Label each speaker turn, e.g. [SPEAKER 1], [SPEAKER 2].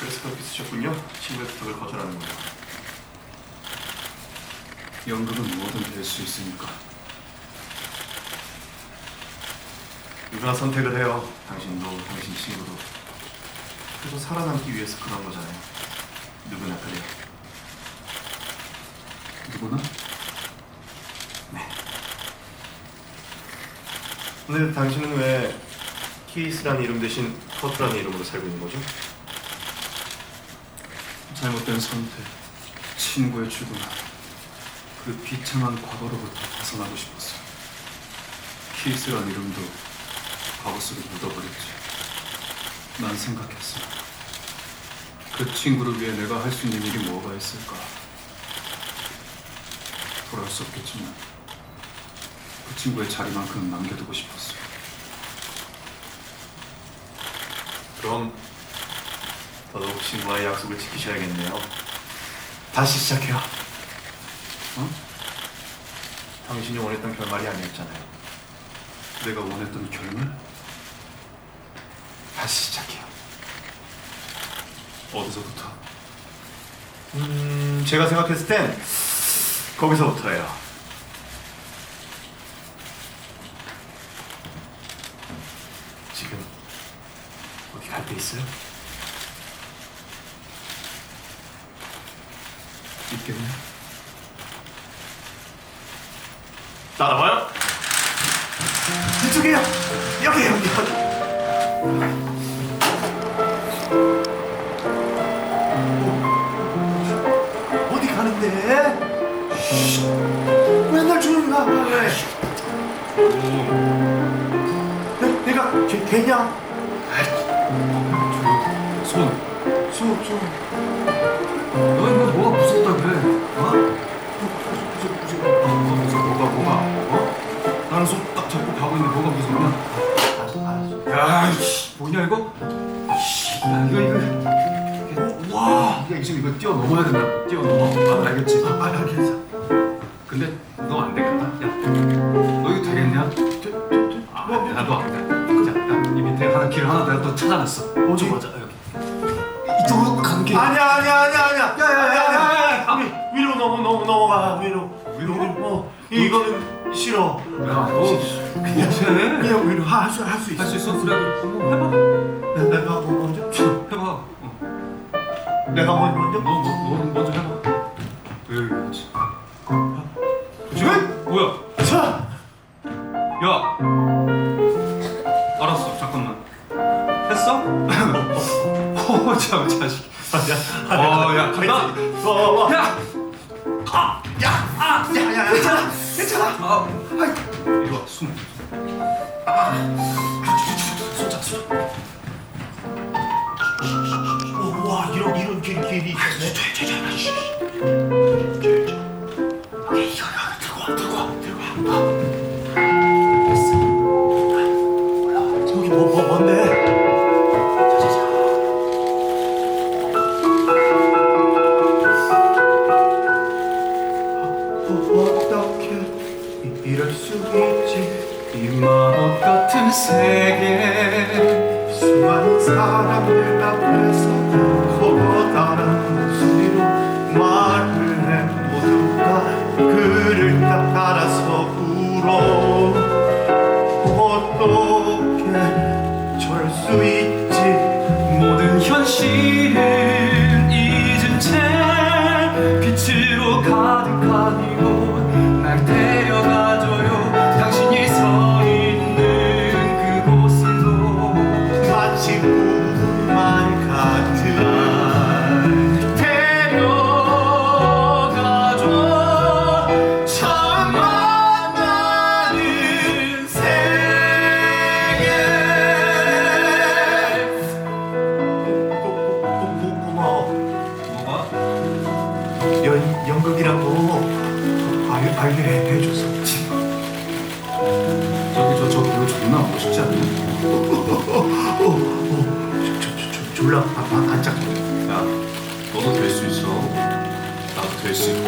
[SPEAKER 1] 그래서 그렇게 쓰셨군요. 친구의 부탁을 거절하는 거예요.
[SPEAKER 2] 연극은 뭐든 될 수 있으니까
[SPEAKER 1] 누구나 선택을 해요. 당신도 당신 친구도. 그래서 살아남기 위해서 그런 거잖아요. 누구나 그래요.
[SPEAKER 2] 누구나
[SPEAKER 1] 근데 당신은 왜 키스라는 이름 대신 커트라는 이름으로 살고 있는 거죠?
[SPEAKER 2] 잘못된 선택, 친구의 죽음, 그 비참한 과거로부터 벗어나고 싶었어. 키스란 이름도 과거 속에 묻어버렸지. 난 생각했어. 그 친구를 위해 내가 할 수 있는 일이 뭐가 있을까? 돌아올 수 없겠지만 그 친구의 자리만큼은 남겨두고 싶었어.
[SPEAKER 1] 그럼 더더욱 친구와의 약속을 지키셔야겠네요. 다시 시작해요.
[SPEAKER 2] 어?
[SPEAKER 1] 당신이 원했던 결말이 아니었잖아요.
[SPEAKER 2] 내가 원했던 결말?
[SPEAKER 1] 다시 시작해요.
[SPEAKER 2] 어디서부터?
[SPEAKER 1] 음, 제가 생각했을 땐 거기서부터예요. 지금 어디 갈 데 있어요?
[SPEAKER 2] 있겠네.
[SPEAKER 1] 따라와요. 이쪽이에요. 여기 여기 여기. 어, 어디 가는데? 쉿. 맨날 조용히 가. 왜? 내, 내가 개, 개냐?
[SPEAKER 2] 손,
[SPEAKER 1] 수, 수.
[SPEAKER 2] 너희 뭐
[SPEAKER 1] 알았어, 알았어.
[SPEAKER 2] 야, 씨, 뭐냐 이거? 씨, 야, 이거 이거. 이게- 와, 이거 지금 이거 뛰어 넘어야 된다. 뛰어 넘어. 아, 알겠지?
[SPEAKER 1] 아, 알겠어.
[SPEAKER 2] 근데 너 안 되겠다. 야, 너 이거 되겠냐? 아,
[SPEAKER 1] 뭐,
[SPEAKER 2] 나도 안 돼. 자, 야, 이 밑에 하나 길 하나 내가 또 찾아냈어.
[SPEAKER 1] 어디?
[SPEAKER 2] 맞아, 여기. 이쪽으로 길.
[SPEAKER 1] 아니야 아니야 아니야 아니야
[SPEAKER 2] 야야야야야.
[SPEAKER 1] 위, 위로 넘어 넘어 넘어가 위로
[SPEAKER 2] 위로?
[SPEAKER 1] 어 이거는 싫어
[SPEAKER 2] 야, 너 그냥 해.
[SPEAKER 1] 그냥 위로 할수 할 수 있어
[SPEAKER 2] 할 수 있어? 그래, 한번 해봐.
[SPEAKER 1] 내- 내가 뭐 먼저
[SPEAKER 2] 해봐. 어.
[SPEAKER 1] 내가 뭐 먼저
[SPEAKER 2] 너, 너, 너 먼저 해봐. 여기, 그렇지.
[SPEAKER 1] 지금
[SPEAKER 2] 뭐야?
[SPEAKER 1] 자
[SPEAKER 2] 야! 알았어, 잠깐만. 했어? 어, 참, 자식. 어, 야, 간다!
[SPEAKER 1] 와와 와
[SPEAKER 2] 야!
[SPEAKER 1] 야 야 야 괜찮아 괜찮아.
[SPEAKER 2] 아, 이리 와, 숨어.
[SPEAKER 1] 오, 와 이런 이런 길 길이 있네. 여기 이거 이거 들고 와 들고 와 들고 와. 됐어. 올라와 저기 뭐 뭐 뭔데 어떻게 이럴 수 있지?
[SPEAKER 2] 이 마법 같은 세계.
[SPEAKER 1] 수많은 사람들 앞에서 커다란 목소리로 말을 해. 모두가 그를 딱 따라서 울어. 어떻게 저럴 수 있지?
[SPEAKER 2] 모든 현실은
[SPEAKER 1] 연, 연극이란 거 알, 알게 해- 해줘서.
[SPEAKER 2] 저기 저 저기 이거 존나 멋있지 않냐?
[SPEAKER 1] 어, 어, 저, 저, 저, 저, 졸라 반- 반- 반짝.
[SPEAKER 2] 야 너도 될 수 있어. 나도 될 수 있고